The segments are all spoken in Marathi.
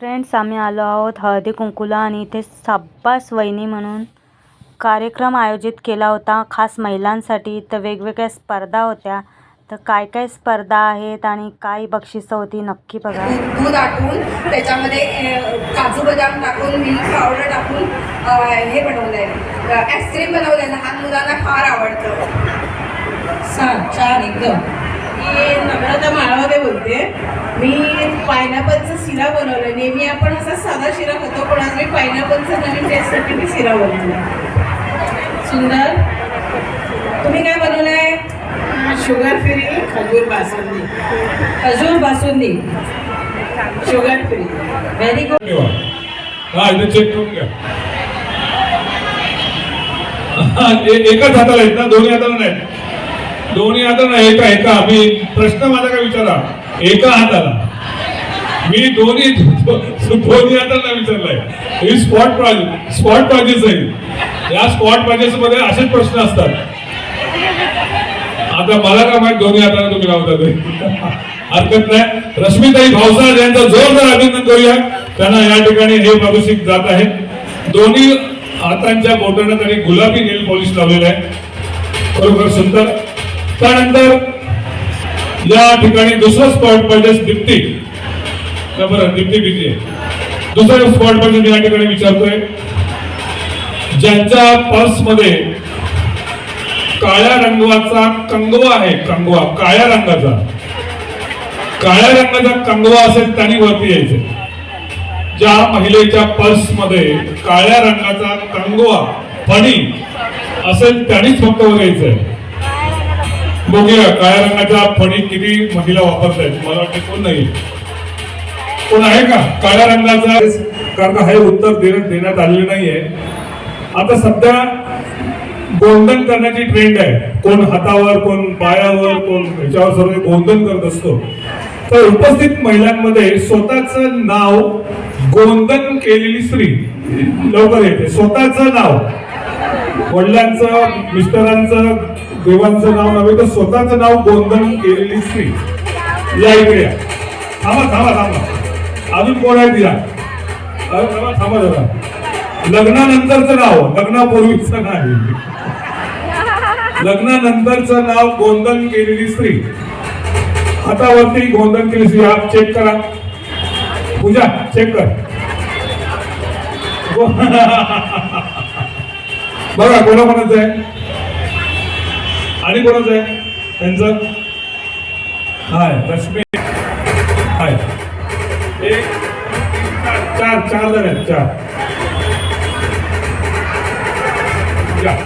फ्रेंड्स आम्ही आलो आहोत हळदी कुंकूला आणि इथे साब्बास वहिनी म्हणून कार्यक्रम आयोजित केला होता. खास महिलांसाठी तर वेगवेगळ्या स्पर्धा होत्या. तर काय काय स्पर्धा आहेत आणि काय बक्षिसं होती नक्की बघा. दूध आटून त्याच्यामध्ये काजू बदाम टाकून मिल्क पावडर टाकून हे बनवलं आहे आईस्क्रीम बनवलं आहे लहान मुलांना फार आवडतं. छान छान एकदम. मी नम्रता माळवदे बोलते. मी पायनॅपलचा शिरा बनवला नेहमी आपण असा साधा शिरा खातो पण आज मी पायनॅपलचा नवीन टेस्टसाठी मी शिरा बनवला सुंदर. तुम्ही काय बनवलंय? शुगर फ्री खजूर बासुंदी. खजूर basundi. Sugar free. Very good हा चेक करून घ्या. एकाच हाताला आहेत ना? दोन्ही हाताला नाही? दोन्ही हाताला एका एका. मी प्रश्न माझा काय विचारा एका हाताला. मी दोन्ही दोन्ही हाताला विचारलाय. ही स्पॉट प्राइज स्पॉट प्राइजेस आहे. या स्पॉट प्राइजेस मध्ये असेच प्रश्न असतात. आता मला काय माहीत दोन्ही हाताला तुम्ही लावता हरकत नाही. रश्मीताई भावसाळ यांचा जोरदार अभिनंदन करूया. त्यांना या ठिकाणी हे प्रदूषित जात आहे दोन्ही हातांच्या बोटांना त्यांनी गुलाबी नेल पॉलिश लावलेला आहे. बरोबर सुंदर. त्यानंतर या ठिकाणी दुसरं स्पॉट पाहिजे दीप्ती का बरं? दीप्ती किती आहे. दुसरं स्पॉट पाहिजे मी या ठिकाणी विचारतोय. ज्यांच्या पर्समध्ये काळ्या रंगवाचा कंगवा आहे कंगवा काळ्या रंगाचा. काळ्या रंगाचा कंगवा असेल त्यांनी वरती यायचे. ज्या महिलेच्या पर्समध्ये काळ्या रंगाचा कंगवा फणी असेल त्यांनीच फक्त वर यायचंय. बघूया काळ्या रंगाच्या फणी किती महिला वापरतायत मला वाटतं कोण नाही? कोण आहे का? काळ्या रंगाचा? कारण हे उत्तर देण्यात देण्यात आलेलं नाहीये. आता सध्या गोंधन करण्याची ट्रेंड आहे. कोण हातावर कोण पायावर कोण ह्याच्यावर सर्व गोंधन करत असतो. तर उपस्थित महिलांमध्ये स्वतःच नाव गोंधन केलेली स्त्री लवकर येते. स्वतःच नाव. वडिलांचं मिस्टरांचं देवांचं नाव नव्हे तर स्वतःच नाव गोंधळ केलेली स्त्री. या इकडे थांबा थांबा थांबा. अजून कोण आहे तिला? अरे थांबा थांबा जरा. लग्नानंतरचं नाव लग्नापूर्वीचं नाही. लग्नानंतरचं नाव गोंधळ केलेली स्त्री. हातावरती गोंधळ केलेली स्त्री. हा चेक करा. पूजा चेक कर. बघा कोणा कोणाचं आहे? आणि कोणाचं आहे? त्यांचं? हाय रश्मी. हाय. एक चार चार जण आहेत चार. या.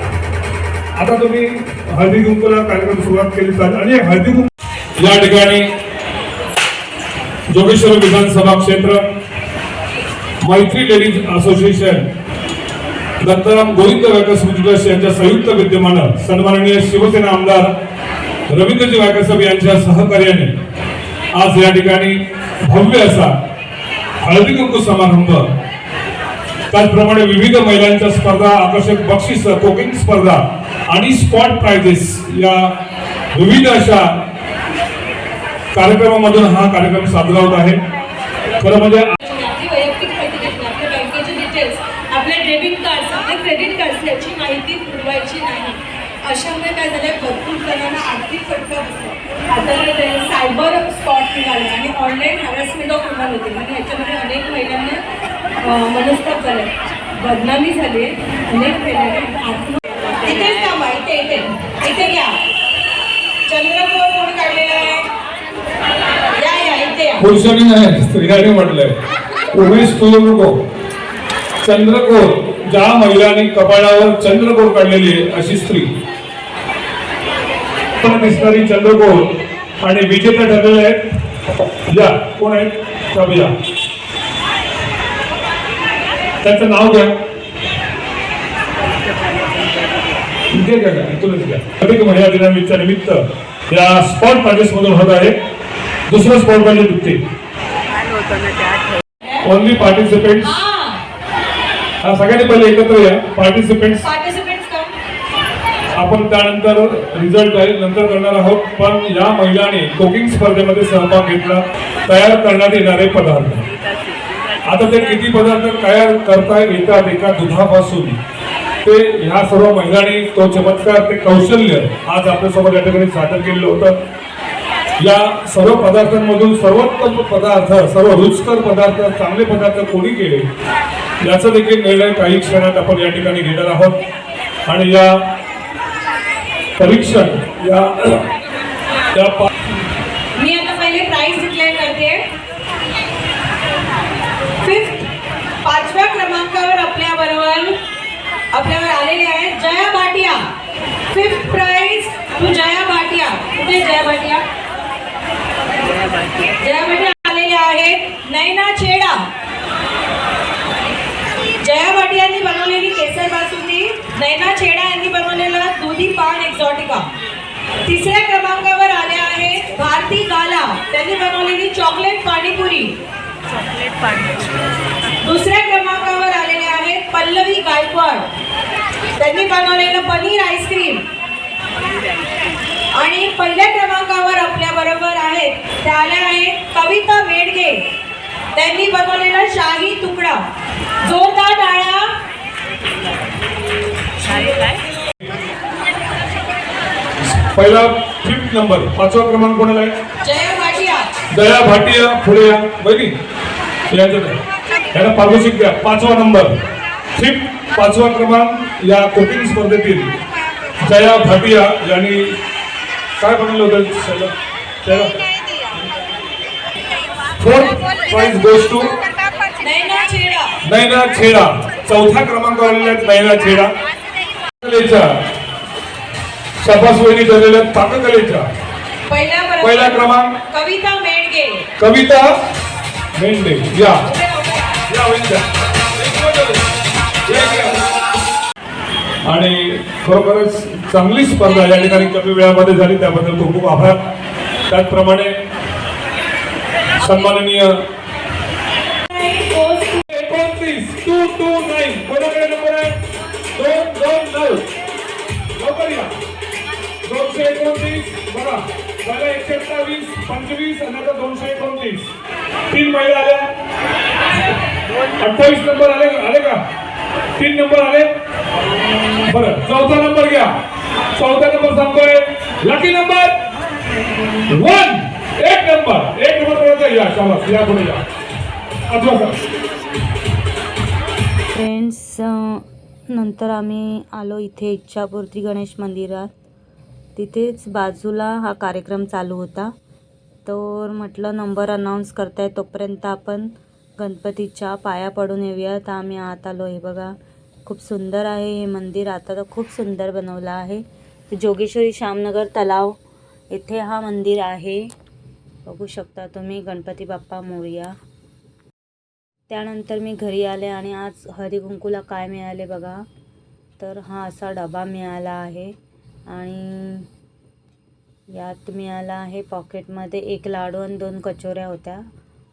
आता तुम्ही हळदी कुंकूला कार्यक्रम सुरुवात केली चालेल. आणि हळदी कुंकू या ठिकाणी जोगेश्वर विधानसभा क्षेत्र Maitri ladies association Dattaram Govind Waikar trust यांच्या संयुक्त विद्यमानं सन्माननीय शिवसेना आमदार रवींद्रजी वायकर यांच्या सहकार्याने आज या ठिकाणी भव्य असा हळदी कुंकू समारंभ. त्याचप्रमाणे विविध महिलांच्या स्पर्धा आकर्षक बक्षीस कोकिंग स्पर्धा आणि स्पॉट प्राइजेस या विविध अशा कार्यक्रमामधून हा कार्यक्रम साजरा होत आहे. खरं म्हणजे क्रेडिट कार्ड्स याची माहिती पुरवायची नाही. अशामुळे काय झालंय? भरपूर जणांना आर्थिक फटका बसला. आता ते सायबर स्पॉट निघाले आणि ऑनलाईन हॅरॅसमेंट ऑफ वुमन होते. म्हणजे ह्याच्यामध्ये अनेक महिलांना मनस्ताप झाले बदनामी झाली अनेक महिलांना आत्म इथेच थांबा इथे इथे. इथे घ्या चंद्रपूर कोण काढलेला आहे. या या इथे या. पुरुषांनी नाही स्त्रियांनी म्हटलंय. उमेश तुझे नको. चंद्रकोर ज्या महिलांनी कपाळावर चंद्रकोर काढलेली आहे अशी स्त्री. पण दिसणारी चंद्रकोर आणि विजेता ठरलेले आहेत. या कोण आहेत? कविया त्याचं नाव घ्या. महिला दिनानिमित्त निमित्त या स्पॉट प्राजेस मधून होत आहे. दुसरं स्पॉट दुखते ओनली पार्टिसिपेंट्स हा सगळ्यांनी पहिले एकत्र या. पार्टिसिपेंट्स कम आपण त्यानंतर रिझल्ट आहे नंतर करणार आहोत. पण या महिलांनी कुकिंग स्पर्धेमध्ये सहभाग घेतला. तयार करण्यात येणारे पदार्थ. आता ते किती पदार्थ तयार करता येतात एका दुधापासून. ते ह्या सर्व महिलांनी तो चमत्कार ते कौशल्य आज आपल्यासोबत या ठिकाणी सादर केलेलं होतं. या सर्व पदार्थांमधून सर्वोत्तम पदार्थ सर्व रुचकर पदार्थ चांगले पदार्थ कोणी केले? याचा देखील निर्णय काही क्षणात आपण या ठिकाणी घेणार आहोत. आणि या परीक्षण या मी आता पहिले प्राइस डिक्लेअर करते. फिफ्थ पाचव्या क्रमांकावर आपल्या बरोबर आपल्यावर आलेले आहेत Jaya Bhatia. Fifth prize to Jaya Bhatia. कुठे जया भाटिया. जया भाटिया आलेल्या आहेत नैना छेडा जया भाटियांनी बनवलेली केसर बासुंदी नैना छेडा यांनी बनवलेलं दुधी पान एक्झॉटिका तिसऱ्या क्रमांकावर आले आहेत भारती गाला त्यांनी बनवलेली चॉकलेट पाणीपुरी. दुसऱ्या क्रमांकावर आलेले आहेत पल्लवी गायकवाड. त्यांनी बनवलेलं पनीर आईस्क्रीम. आणि पहिल्या क्रमांकावर आपल्या बरोबर आहेत त्या आल्या आहेत कविता मेडगे त्यांनी बनवलेला शाही तुकडा. जोरदार टाळ्या पहिला फिफ्थ नंबर पाचवा क्रमांक कोणाला आहे? दया भाटिया या. बहिणी. याला पारितोषिक द्या. पाचवा नंबर. फिफ्थ पाचवा क्रमांक या कुकिंग स्पर्धेतील जया भाटिया यांनी काय बनवलं होतं त्याला fourth prize goes to Naina Chheda. चौथा क्रमांक आलेला आहे नैना छेडा. कलेच्या. शाबास वहिनी ठरलेल्या पाककलेच्या पहिला क्रमांक. कविता कविता मेंढे. या. आणि खरोखरच चांगली स्पर्धा या ठिकाणी कमी वेळामध्ये झाली त्याबद्दल खूप खूप आभार. त्याचप्रमाणे सन्माननीय एकोणतीस टू टू नाईन दोनशे एकोणतीस बघा झालं एकशे अठ्ठावीस पंचवीस आणि आता दोनशे एकोणतीस. तीन महिला आल्या अठ्ठावीस नंबर आले आले का? तीन नंबर आले. बरं चौथा नंबर घ्या. चौथा नंबर सांगतोय लकी नंबर वन एक नंबर. एक नंबर पर्यंत या शाबास. या पुढे या. अथवा सर. फ्रेंड्स नंतर आम्ही आलो इथे इच्छापूर्ती गणेश मंदिरात. तिथेच बाजूला हा कार्यक्रम चालू होता. तर म्हटलं नंबर अनाऊन्स करताय तोपर्यंत आपण गणपतीच्या पाया पडून येऊया तर आम्ही आत आलो. हे बघा खूप सुंदर आहे हे मंदिर. आता तर खूप सुंदर बनवलं आहे. जोगेश्वरी श्यामनगर तलाव येथे हा मंदिर आहे. बघू शकता तुम्ही गणपती बाप्पा मोरया. त्यानंतर मी घरी आले आणि आज हरिकुंकूला काय मिळाले बघा. तर हा असा डबा मिळाला आहे. आणि यात मिळाला आहे पॉकेटमध्ये एक लाडू आणि दोन कचोऱ्या होत्या.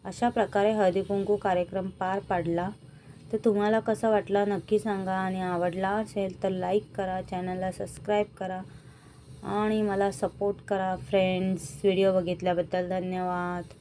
अशा प्रकारे हळदीकुंकू कार्यक्रम पार पाडला. तर तुम्हाला कसा वाटला नक्की सांगा आणि आवडला असेल तर लाईक करा चॅनलला सबस्क्राईब करा आणि मला सपोर्ट करा फ्रेंड्स व्हिडिओ बघितल्याबद्दल धन्यवाद.